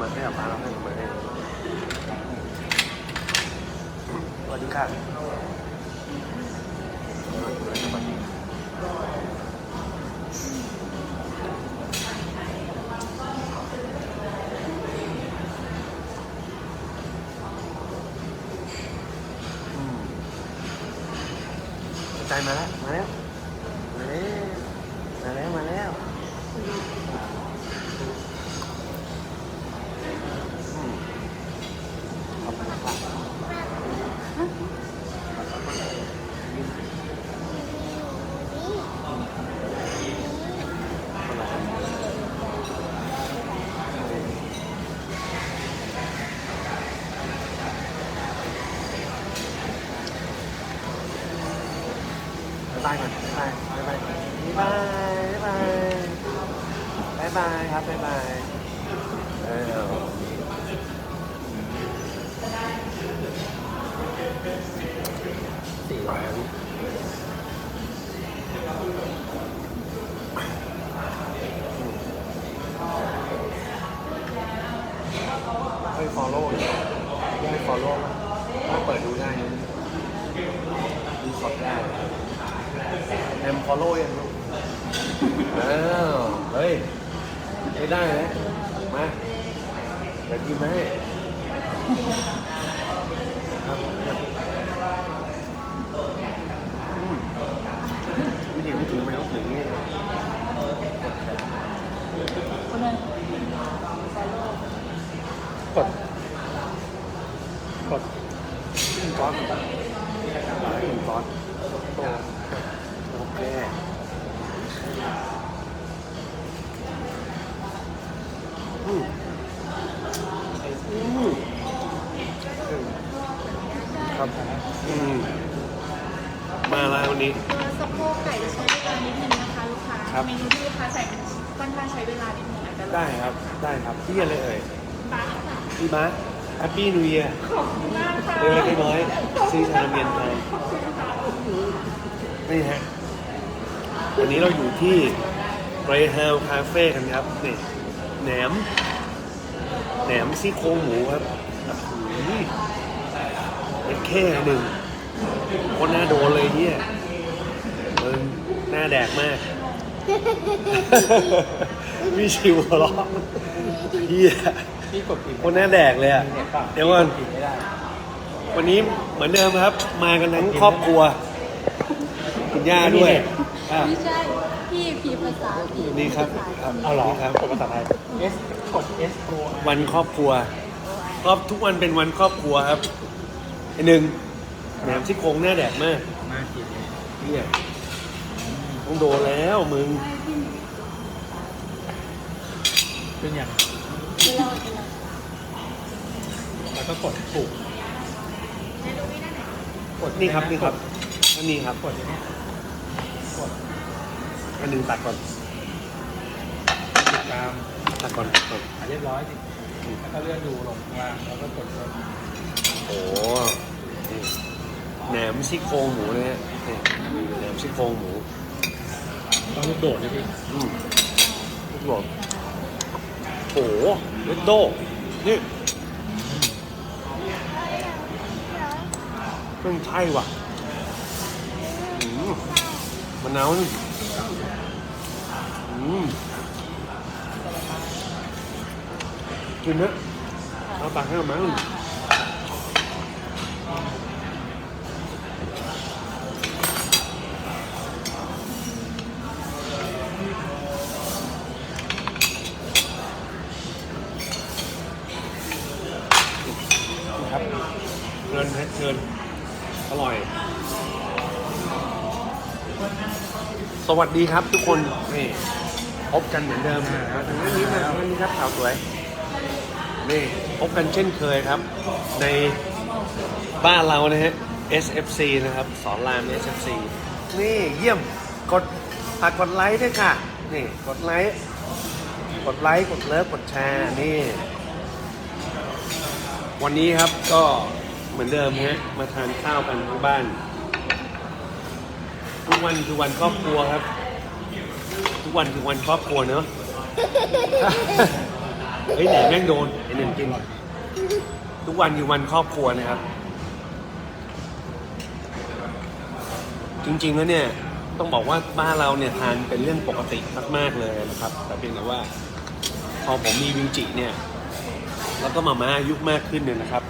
มาให้กับป้าเราให้มาให้สวัสดีค่ะอืมใจมาแล้ว มาแล้ว มาแล้ว มาแล้ว มาแล้วอืมขอบคุณครับบ๊ายบายก่อนบายบายบายบายบายบายบายบายครับบายบาย แอม follow ยังลูกอ้าวเฮ้ยไม่ได้นะมาเดี๋ยวกินมาให้ครับอืมไม่ถึงไม่ถึงไม่ต้องถึงนี่คนนึงกดกดขึ้นก้อนขึ้นก้อนโอเคอืมอืมครับอืมมาแล้ววั นนี้ตัวสะโพกไก่จะใช้เวลานิดนึงนะคะลูกค้าครับ เมนูที่ลูกค้าใส่มันค่อนข้างใช้เวลานิดนึงอาจจะรอได้ครับ ได้ครับที่อะไรเอ่ยบ้าค่ะพี่มาแฮปปี้นิวเยียร์ขอบคุณมากค่ะเล็กๆน้อยๆซีชาเมียนไทยขอบคุณค่ะนี่ฮะวันนี้เราอยู่ที่ไรฮาวคาเฟ่กันครับนี่แหนมแหนมซี่โครงหมูครับโอ้โหเป็นแค่หนึ่งคนหน้าโดนเลยเนี่ยมึง หน้าแดกมาก มีชิวหัวเร้องเฮียพี่กดผิดคนหน้าแดกเลยอะเดี๋ยวก่อน ผิดไม่ได้วันนี้เหมือนเดิมครับ มากันทั้งครอบครัว คุณย่าด้วยอะ ไม่ใช่พี่พีภาษาพี่นี่ครับครับ เอาเหรอนี่ครับกดภาษาไทย S กด S O วันครอบครัว ครอบทุกวันเป็นวันครอบครัวครับไอหนึ่งแหนมซี่โครงหน้าแดกมาก มาผิดเลยเนี่ย ต้องโดนแล้วมึง เป็นอย่างแล้วก็กดถูกกดนี่ครับนี่ครับอันนี้ครับกดอย่างเนี้ยกดอันหนึ่งตัดก่อนติดตามตัดก่อนตัดก่อนอะเรียบร้อยดิแล้วก็เลื่อนดูลงข้างล่างแล้วก็กดกดโอ้นี่แหนมซี่โครงหมูนะฮะนี่แหนมซี่โครงหมู ต้องลูกโดดนะพี่อืมลูกหลงโอ้โหเลดโดนี่เพิ่งใช่ว่ะอืมมะนาวนี่อืมกินนะเอาตักให้เอามั้ง เชิญเชิญอร่อย สวัสดีครับทุกคนนี่พบกันเหมือนเดิมมาทางนี้มาทางนี้ครับข่าวสวยนี่พบกันเช่นเคยครับ ในบ้านเรานะฮะ SFC นะครับสอนราม SFC นี่เยี่ยมกดฝากกดไลค์ด้วยค่ะ นี่กดไลค์กดไลค์กดเลิฟกดแชร์นี่ วันนี้ครับก็ เหมือนเดิมฮะมาทานข้าวกันทั้งบ้าน ทุกวันคือวันครอบครัวครับ ทุกวันคือวันครอบครัวเนอะเฮ้ยไหนแม่งโดนไอหนึ่งกินทุกวันอยู่วันครอบครัวนะครับ จริงๆแล้วเนี่ยต้องบอกว่าบ้านเราเนี่ยทานเป็นเรื่องปกติมากๆเลยนะครับ แต่เพียงแต่ว่า พอผมมีวิวจิเนี่ย แล้วก็มาม่ายุคมากขึ้นเนี่ยนะครับ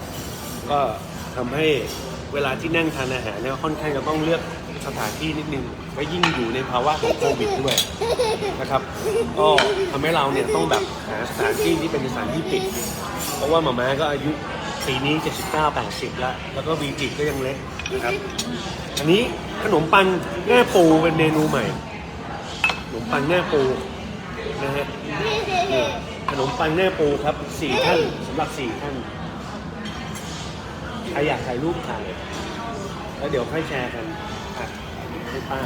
ก็ ทำให้เวลาที่นั่งทานอาหารเนี่ยค่อนข้างจะต้องเลือกสถานที่นิดนึงและยิ่งอยู่ในภาวะของโควิดด้วยนะครับ ก็ทำให้เราเนี่ยต้องแบบหาสถานที่ที่เป็นสถานที่ปิด เพราะว่ามาม่าก็อายุปีนี้ 79 80 แล้ว แล้วก็วีจิก็ยังเล็กนะครับ อันนี้ขนมปังหน้าปูเป็นเมนูใหม่ ขนมปังหน้าปูนะฮะขนมปังหน้าปูครับสี่ท่านสำหรับสี่ท่าน ใครอยากถ่ายรูปถ่ายแล้วเดี๋ยวค่อยแชร์กันอะให้ป้า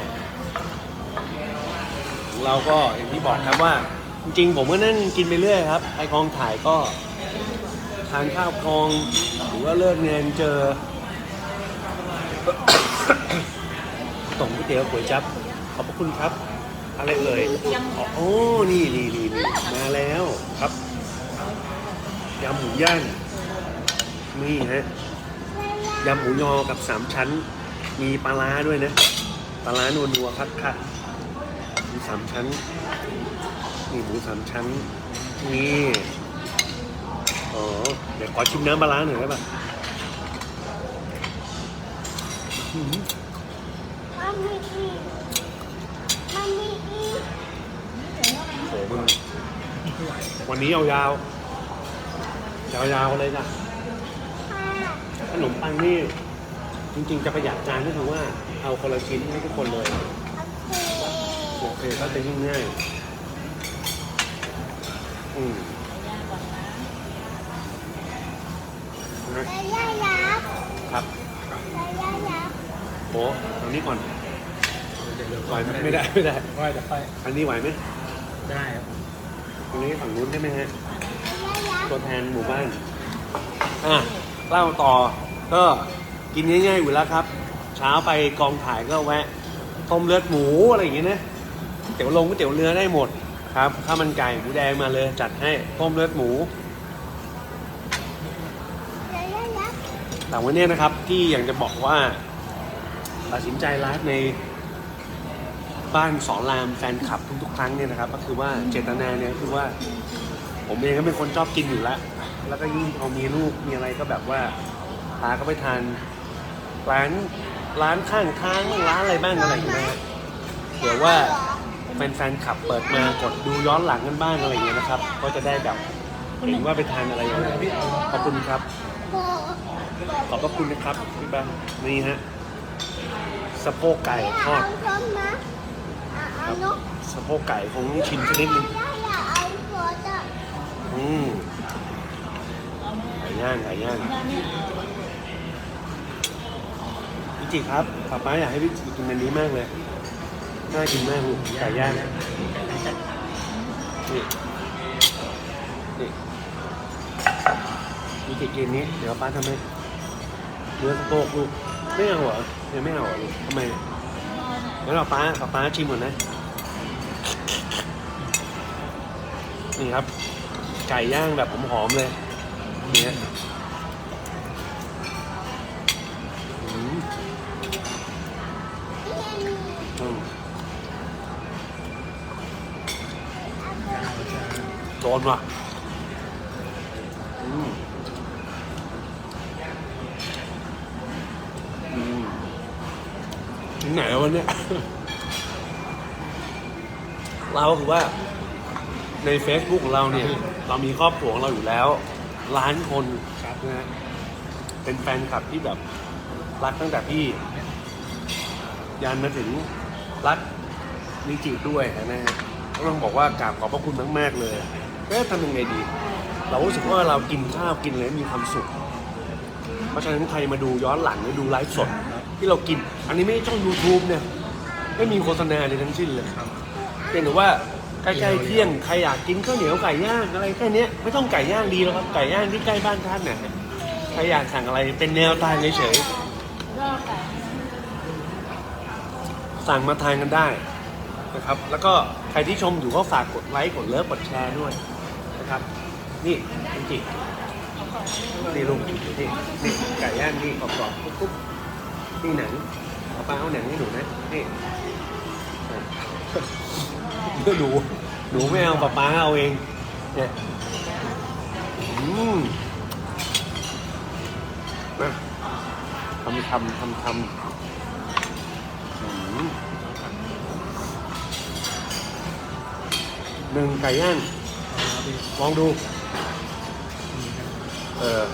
ของเราก็อย่างที่บอกครับว่า จริงๆผมก็นั่งกินไปเรื่อยครับไปกองถ่ายก็ทานข้าวกองหรือว่าเลิกงานเจอส่งก๋วยเตี๋ยวก๋วยจั๊บขอบพระคุณครับ อะไรเอ่ยอ๋อโอ้นี่นี่นี่นี่มาแล้วครับยำหมูย่างนี่ฮะ ยำหมูยอกับสามชั้น มีปลาร้าด้วยนะ ปลาร้านัวนัวๆคัดคัดๆมีสามชั้นนี่หมูสามชั้น นี่อ๋อเดี๋ยวขอชิมน้ำปลาร้าหน่อยได้ปะอื้อหือ Mami, mami, โหมึงวันนี้ยาวๆยาวๆเลยจ้ะ ขนมปังนี่จริงๆจะประหยัดจานก็คือว่าเอาคนละชิ้นให้ทุกคนเลยโอเคก็จะยิ่งง่ายอืมนะครับโอ้อันนี้ก่อนไหวไหมไม่ได้ไม่ได้ว่าจะค่อยอันนี้ไหวไหมได้ครับอันนี้ฝั่งนู้นได้ไหมฮะตัวแทนหมู่บ้านอะเล่าต่อ ก็กินง่ายๆอยู่แล้วครับ เช้าไปกองถ่ายก็แวะต้มเลือดหมูอะไรอย่างเงี้ยนะเตี๋ยวลงก๋วยเตี๋ยวเรือได้หมดครับข้าวมันไก่หมูแดงมาเลยจัดให้ต้มเลือดหมูแต่วันนี้นะครับที่อยากจะบอกว่าตัดสินใจไลฟ์ในบ้านสอนรามแฟนคลับทุกๆครั้งเนี่ยนะครับ ก็คือว่าเจตนาเนี่ยคือว่า ผมเองก็เป็นคนชอบกินอยู่แล้ว แล้วก็ยิ่งพอมีลูกมีอะไรก็แบบว่า พาก็ไปทานร้านร้านข้างทางร้านอะไรบ้างอะไรอย่างเงี้ยเผื่อว่าแฟนๆขับเปิดมากดดูย้อนหลังกันบ้างอะไรอย่างเงี้ยนะครับ ก็จะได้แบบเห็นว่าไปทานอะไรอย่างเงี้ยขอบคุณครับ ขอบพระคุณนะครับพี่บ้านนี่ฮะสะโพกไก่ทอดสะโพกไก่คงต้องชิมสักนิดนึงอืมไก่ย่างไก่ย่างพี่ จิครับป๊าป๊าอยากให้พี่จิกินอันนี้มากเลย น่ากินมากลูกไก่ย่างนี่นี่พี่จิกินนี้ เดี๋ยวป้าทำให้เนื้อสะโพกลูก ไม่เอาเหรอยังไม่เอาเหรอลูกทำไมงั้นเอาป้าเอาป้าชิมก่อนนะ นี่ครับ ไก่ย่างแบบหอมๆเลย นี่ โดนว่ะอืมอืมถึงไหนแล้ววันเนี้ยเราก็คือว่า ใน Facebook ของเราเนี่ย เรามีครอบครัวของเราอยู่แล้วล้านคนครับนะฮะเป็นแฟนคลับที่แบบรักตั้งแต่พี่ ยันมาถึงรักนิจิด้วยนะฮะก็ต้องบอกว่ากราบขอบพระคุณมาก ๆ เลย เอ๊ะทำยังไงดี เรารู้สึกว่าเรากินข้าวกินอะไรมีความสุข เพราะฉะนั้นใครมาดูย้อนหลังหรือดูไลฟ์สด ที่เรากิน อันนี้ไม่ใช่ช่อง YouTube เนี่ยไม่มีโฆษณาเลยทั้งสิ้นเลยเพียงแต่ว่าใกล้ๆเที่ยงใครอยากกินข้าวเหนียวไก่ย่างอะไรแค่นี้ไม่ต้องไก่ย่างดีแล้วครับไก่ย่างที่ใกล้บ้านท่านน่ะใครอยากสั่งอะไรเป็นแนวทางเฉยๆสั่งมาทานกันได้นะครับ แล้วก็ใครที่ชมอยู่ก็ฝากกดไลค์กดเลิฟกดแชร์ด้วย ครับ นี่จริงนี่ลุงนี่นี่ไก่ย่างนี่กรอบๆปุ๊บปุ๊บนี่หนังเอาปลาเอาหนังให้หนูนะนี่เพื่อหนูหนูไม่เอาปลาปลาเอาเองเนี่ยอืมทำทำทำทำหนึ่งไก่ย่าง ลองดู เออ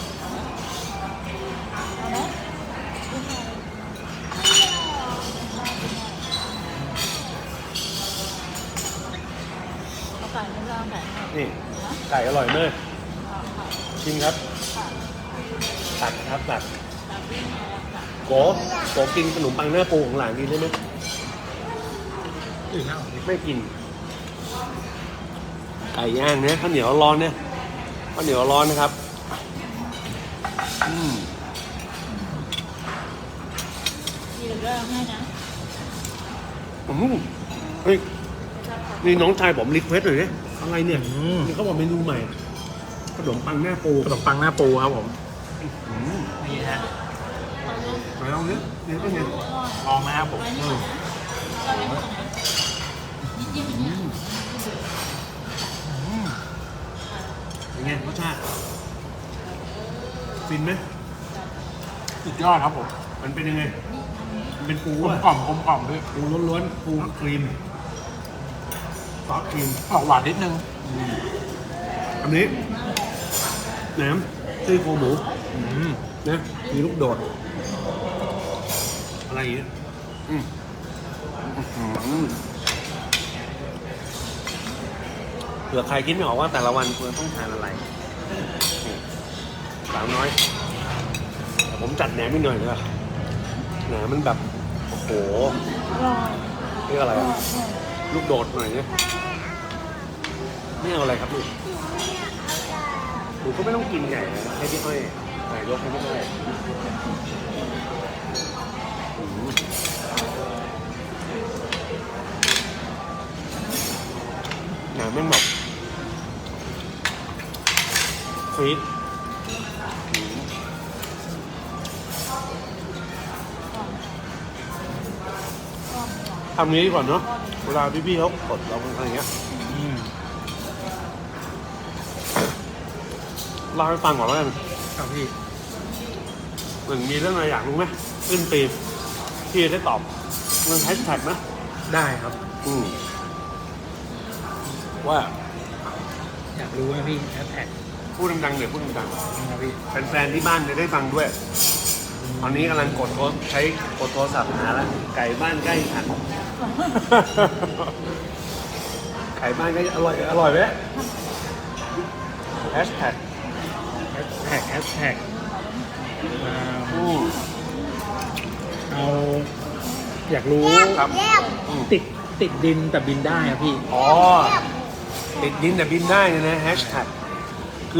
ไก่ไม่ต้องไก่นี่ไก่อร่อยมากชิมครับตัดครับตัดโกโกกินขนมปังหน้าปูของหลานดีได้ไหมไม่กิน ไก่ย่างเนี่ยข้าวเหนียวร้อนเนี่ยข้าวเหนียวร้อนนะครับอืมมีเรื่องให้นะอืมเฮ้ยนี่น้องชายผมรีเควสหน่อยดิอะไรเนี่ยนี่เขาบอกเมนูใหม่ขนมปังหน้าปูขนมปังหน้าปูครับผมอืมนี่ฮะไหนลองดินี่เป็นไงลองนะครับผมอืมเป็น ไงรสชาติฟินไหมสุดยอดครับผมมันเป็นยังไง มันเป็นปูกลมอะกล่อมกลมกล่อมด้วยปูล้วนๆปูครีมซอสครีม ออกหวานนิดนึง อันนี้แหนมซี่โครงหมูอืมนะมีลูกโดด อะไรอย่างเงี้ยอืมอื้อหือ เผื่อใครคิดไม่ออกว่าแต่ละวันควรต้องทานอะไรสาวน้อยแต่ผมจัดแหนมนิดหน่อยเลยอะแหนมมันแบบ โอ้โหรอเรียกอะไรอะลูกโดดหน่อยเนี่ยไม่เอาอะไรครับลูกหนูก็ไม่ต้องกินใหญ่นะให้พี่อ้อยใส่ยกให้พี่อ้อยอืมหนาแม่งแบ บฟีดอืมทำนี้ดีก่อนเนาะเวลาพี่ๆเขากดเราอะไรอย่างเงี้ยอืมเล่าให้ฟังก่อนแล้วกันครับพี่หนึ่งมีเรื่องอะไรอยากรู้ไหมขึ้นปีมพี่จะได้ตอบเรื่องแฮชแท็กนะได้ครับ อืมว่า อยากรู้ไหมพี่แฮชแท็ก พูดดังๆเดี๋ยวพูดดังๆแฟนๆที่บ้านจะได้ฟังด้วย ตอนนี้กำลังกดโทรใช้กดโทรศัพท์หาแล้วไก่บ้านใกล้ขันไก่บ้านใกล้อร่อยอร่อยไหมแฮชแท็กแฮชแท็กแฮชแท็กอืเอาอยากรู้ครับติดติดดินแต่บินได้ครับพี่ อ๋อ ติดดินแต่บินได้เนี่ยนะแฮชแท็ก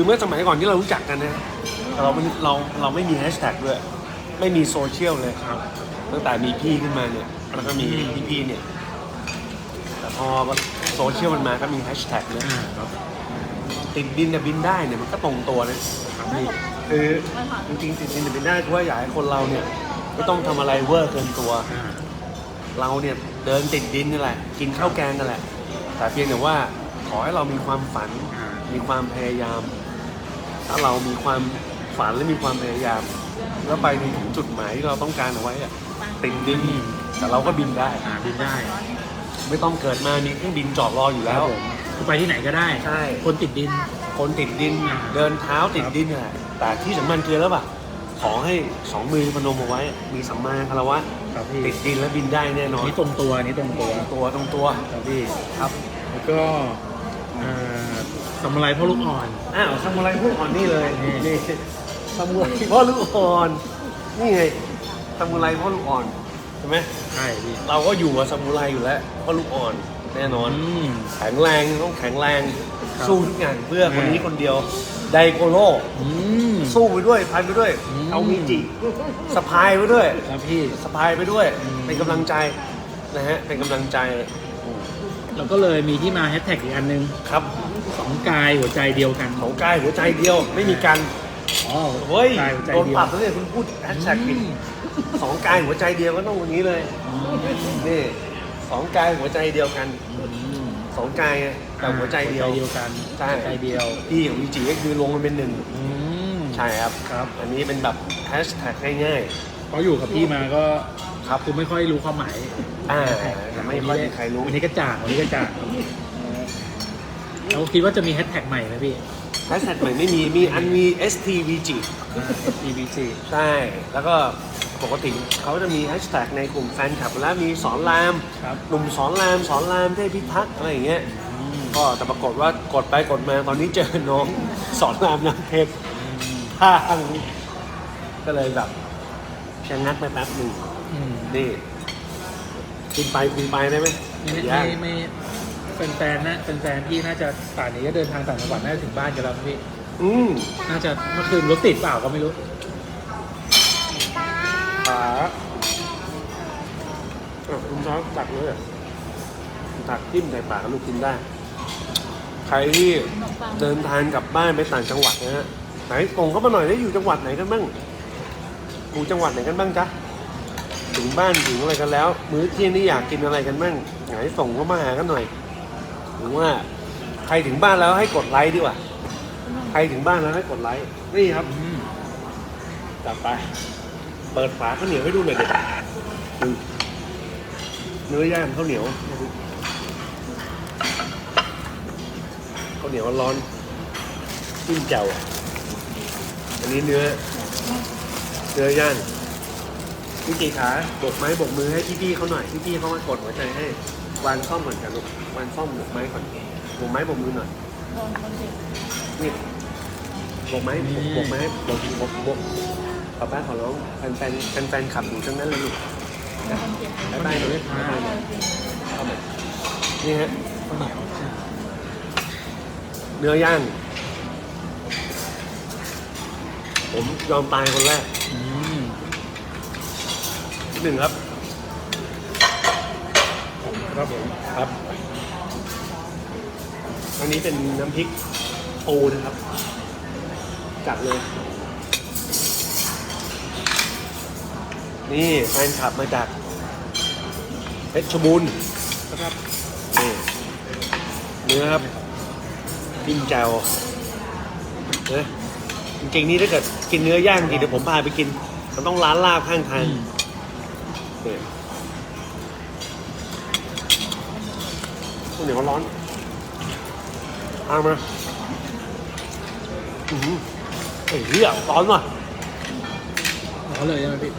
คือเมื่อสมัยก่อนที่เรารู้จักกันนะเราไม่เราเราไม่มีแฮชแท็กด้วย ไม่มีโซเชียลเลยครับ ตั้งแต่มีพี่ขึ้นมาเนี่ย แล้วก็มีพี่ๆเนี่ย แต่พอโซเชียลมันมาก็มีแฮชแท็กเนี่ยอ่าครับติดดินแต่บินได้เนี่ยมันก็ตรงตัวนะครับพี่คือจริงๆติดดินแต่บินได้คือว่าอยากให้คนเราเนี่ย ไม่ต้องทำอะไรเวอร์เกินตัวอ่าเราเนี่ยเดินติดดินนี่แหละ กินข้าวแกงนั่นแหละ แต่เพียงแต่ว่าขอให้เรามีความฝันอ่ามีความพยายาม ถ้าเรามีความฝันและมีความพยายาม แล้วไปถึงจุดหมายที่เราต้องการเอาไว้อะติดดินแต่เราก็บินได้ อ่าบินได้ไม่ต้องเกิดมามีเครื่องบินจอดรออยู่คแล้รับวผมคือไปที่ไหนก็ได้ ใช่ คนติดดิน คนติดดินอ่า เดินเท้าติดดินนี่แหละแต่ที่สำคัญคือแล้วป่ะขอให้สองมือพนมเอาไว้ มีสัมมาคารวะครับพี่ติดดินและบินได้แน่นอนนี่ตรงตัวนี่ตรงตัว ตัวตรงตัว ครับพี่ ครับ แล้วก็อ่า สมุไรพ่อลูกอ่อน อ้าวซามูไรพ่อลูกอ่อนนี่เลยนี่นี่ซามูไรพ่อลูกอ่อนนี่ไงซามูไรพ่อลูกอ่อนใช่ไหมใช่พี่เราก็อยู่กับซามูไรอยู่แล้วพ่อลูกอ่อนแน่นอน อืม แข็งแรงต้องแข็งแรงครับ สู้ทุกอย่างเพื่อคนนี้คนเดียวไดโกโลอืม สู้ไปด้วยพันไปด้วย อืม เอามีจิสะพายไปด้วย ครับพี่ สะพายไปด้วย อืม เป็นกำลังใจนะฮะเป็นกำลังใจ แล้วก็เลยมีที่มาแฮชแท็กอีกอันนึงครับสององกายหัวใจเดียวกันของกายหัวใจเดียวไม่มีการอ๋อเฮ้ยกายหัวใจโดนเดียวปรับแล้วเนี่ยคุณพูดแฮชแท็กผิดสองกายหัวใจเดียวก็ต้องวันนี้เลยนี่สองกายหัวใจเดียวกันอืมสองกายไงแต่หัวใจเดียว หัวใจเดียวกันใช่ หัวใจเดียวพี่ของวีจีก็คือลงมันเป็นหนึ่งอืม ใช่ครับ ครับ อันนี้เป็นแบบแฮชแท็กง่าย เพราะอยู่กับพี่มาก็ๆ ครับคือไม่ค่อยรู้ความหมายอ่าไม่ค่อยมีใครรู้วันนี้ก็จ่างวันนี้ก็จ่างเราคิดว่าจะมีแฮชแท็กใหม่ไหมพี่แฮชแท็กใหม่ไม่มีมีอันมี STVG TBC ใช่แล้วก็ปกติเขาจะมีแฮชแท็กในกลุ่มแฟนคลับแล้วมีสอนรามครับหนุ่มสอนรามสอนรามเทพิทักษ์อะไรอย่างเงี้ยอืมก็แต่ปรากฏว่ากดไปกดมาตอนนี้เจอน้องสอนรามน้ำเพชรทางก็เลยแบบชะงักไปแป๊บหนึ่ง อืมนี่คุณไปคุณไปได้ไหมไม่ย่างไม่ไม่แฟนๆนะแฟนๆพี่น่าจะป่านนี้ก็เดินทางต่างจังหวัดน่าจะถึงบ้านกันแล้วนะพี่ อืมน่าจะเมื่อคืนรถติดเปล่าก็ไม่รู้ขาอะคุณซอสตักเลยอะตักจิ้มใส่ปากแล้วลูกกินได้ ใครที่ขนมปังเดินทางกลับบ้านไปต่างจังหวัดนะฮะไหนส่งเข้ามาหน่อยได้อยู่จังหวัดไหนกันบ้างอยู่จังหวัดไหนกันบ้างจ๊ะ ถึงบ้านถึงอะไรกันแล้ว มื้อเที่ยงนี่อยากกินอะไรกันบ้างไหนส่งเข้ามาหากันหน่อยหรือว่าใครถึงบ้านแล้วให้กดไลค์ดีกว่าใครถึงบ้านแล้วให้กดไลค์นี่ครับจับไป เปิดฝาข้าวเหนียวให้ดูหน่อยเด็กเนื้อย่างข้าวเหนียวข้าวเหนียวร้อนจิ้มแจ่วอันนี้เนื้อเนื้อย่าง พี่จีขาบกไม้บกมือให้พี่ๆเขาหน่อยพี่ๆเขามากดหัวใจให้วางซ่อมก่อนกันลูกวางซ่อมบกไม้ก่อนบกไม้บกมือหน่อยโดนคนเจ็บนี่บกไม้บกบกไม้บกบกบกป้าป้าขอร้องแฟนแฟนแฟนแฟนขับอยู่ทั้งนั้นเลยลูกนคนเจ็บบ๊ายบายหน่อยบ๊ายบายหน่อยเอาใหม่นี่ฮะเนื้อย่าง ผมยอมตายคนแรกอืม หนึ่งครับ ครับผมครับอันนี้เป็นน้ำพริกปูนะครับ จัดเลย นี่แฟนคลับมาจากเพชรบูรณ์นะครับนี่เนื้อครับจิ้มแจ่วเนะจริงๆนี่ถ้าเกิดกินเนื้อย่างจริงเดี๋ยวผมพาไปกิน มันต้องร้านลาบข้างทาง อืมนี่ข้าวเหนียวร้อนเอามาอือหือเฮ้ยเหี้ยร้อนว่ะเอาเลยใช่ไหมพี่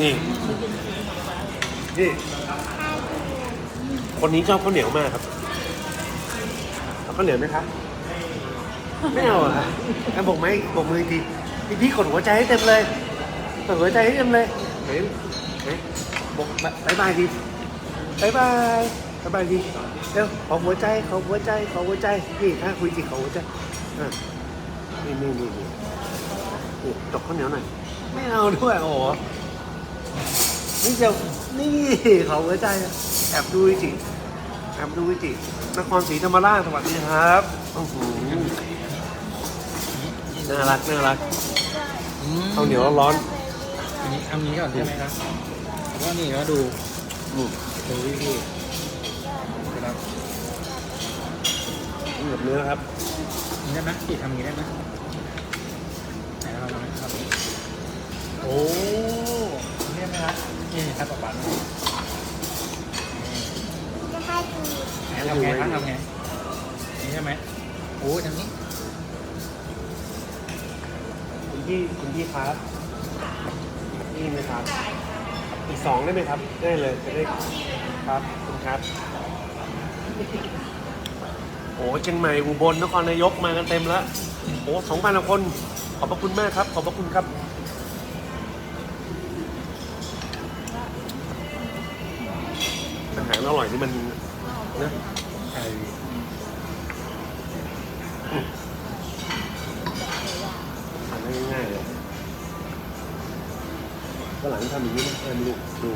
นี่ นี่ คนนี้ชอบข้าวเหนียวมากครับเอาข้าวเหนียวไหมครับ ไม่เอาอะงั้นบอกไหมบอกมือทีพี่พี่กดหัวใจให้เต็มเลยกดหัวใจให้เต็มเลยเห็นเห็นบอกบายบายดีบายบายบายบายดีเร็วขอหัวใจขอหัวใจขอหัวใจนี่ถ้าคุยจริงขอหัวใจอะนี่นี่นี่นี่ตกข้าวเหนียวหน่อยไม่เอาด้วยโอ้โหนี่จะนี่ขอหัวใจแอบดูจิแอบดูจินครศรีธรรมราชสวัสดีครับโอ้โห น่ารักน่ารักอืมข้าวเหนียวร้อนอันนี้เอานี้ก่อนใช่ไหมครับแล้วก็นี่ก็ดูๆอืมดูพี่พี่ครับนี่กับเนื้อครับนี่ได้ไหมพี่ทำอย่างนี้ได้ไหมไหนเราลองนะครับโอ้นี่ได้ไหมครับนี่ครับต่อไปนี่ทำไงครับทำไงนี่ใช่ไหมโอ้ทางนี้ ครับ นี่ไหมครับ อีกสองได้ไหมครับ ได้เลยจะได้ครับขอบคุณครับ โอ้เชียงใหม่อุบลนครนายกมากันเต็มแล้ว โอ้สองพันคน ขอบพระคุณมากครับ ขอบพระคุณครับ ก็หลังทำอย่างนี้นะแอมลูกดู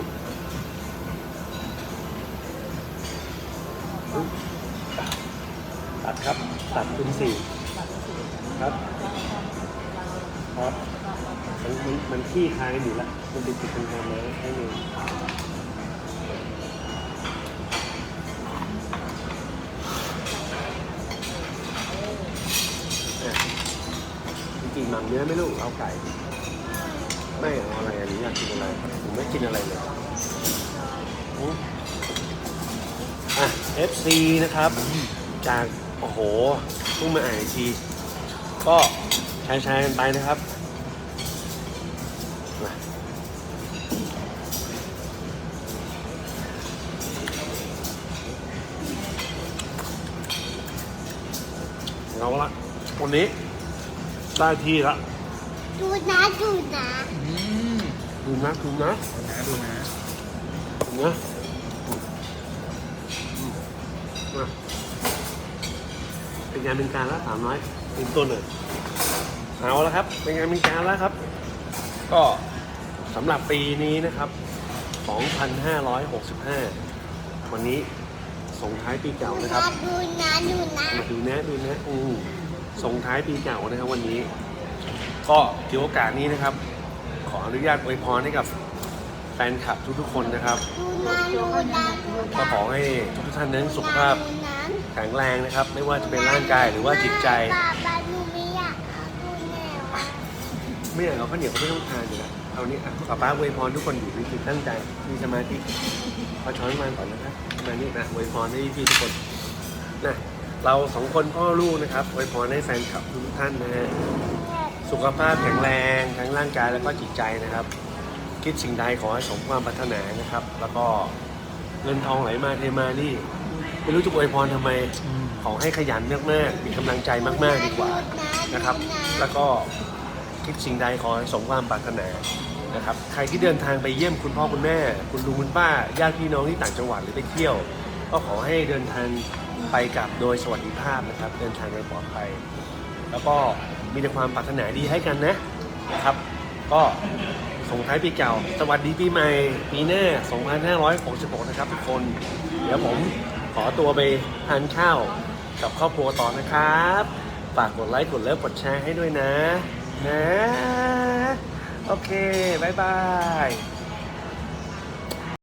ตัดครับ ตัดคูณสี่ครับ ครับ มันมันมันขี้คายอยู่ละมันเป็นจุดตรงกลางเลยให้ดูจริงๆหมักเนื้อไม่ลูกเอาไก่ ไม่เอาอะไร อันนี้อยากกินอะไรผมไม่กินอะไรเลยอืมอะ FC นะครับ จาก โอ้โหเพิ่งมาอ่านอีกที ก็แชร์แชร์กันไปนะครับมาเอาละวันนี้ได้ที่ละ ดูนะ ดูนะอืม ดูนะดูนะดูนะดูนะดูนะอืมมาเป็นงานเป็นการแล้วสาวน้อยเป็นต้นเลยเอาแล้วครับ เป็นงานเป็นการแล้วครับ ก็สำหรับปีนี้นะครับ 2,565 วันนี้ส่งท้ายปีเก่านะครับ ดูนะดูนะมาดูนะดูนะอืมส่งท้ายปีเก่านะครับวันนี้ ก็ถือโอกาสนี้นะครับ ขออนุญาตอวยพรให้กับแฟนคลับทุกๆคนนะครับก็ขอให้ทุกท่านนั้นสุขภาพแข็งแรงนะครับ ไม่ว่าจะเป็นร่างกายหรือว่าจิตใจ ไม่อยากเอาดูแนวอะไม่อย่างเราข้าวเหนียวก็ไม่ต้องทานอยู่แล้วเอานี้อะป้าป้าอวยพรทุกคนอยู่ดีๆตั้งใจมีสมาธิเอาช้อนมาก่อนนะครับมานี่นะอวยพรให้พี่ทุกคนนะเราสองคนพ่อลูกนะครับอวยพรให้แฟนคลับทุกท่านนะฮะ สุขภาพแข็งแรงทั้งร่างกายแล้วก็จิตใจนะครับ คิดสิ่งใดขอให้สมความปรารถนานะครับ แล้วก็เงินทองไหลมาเทมานี่ไม่รู้จะอวยพรทำไมอมขอให้ขยันมากๆมีกำลังใจมาก ๆ ดีกว่านะครับ แล้วก็คิดสิ่งใดขอให้สมความปรารถนานะครับ ใครที่เดินทางไปเยี่ยมคุณพ่อคุณแม่ คุณลุงคุณป้าญาติพี่น้องที่ต่างจังหวัดหรือไปเที่ยว ก็ขอให้เดินทางไปกลับโดยสวัสดิภาพนะครับ เดินทางโดยปลอดภัย แล้วก็ มีแต่ความปรารถนาดีให้กันนะนะครับ ก็ส่งท้ายปีเก่า สวัสดีปีใหม่ ปีหน้า 2566 นะครับทุกคน เดี๋ยวผมขอตัวไปทานข้าวกับครอบครัวต่อนะครับ ฝากกดไลค์ กดเลิฟกดแชร์ให้ด้วยนะ นะ โอเค บ๊ายบาย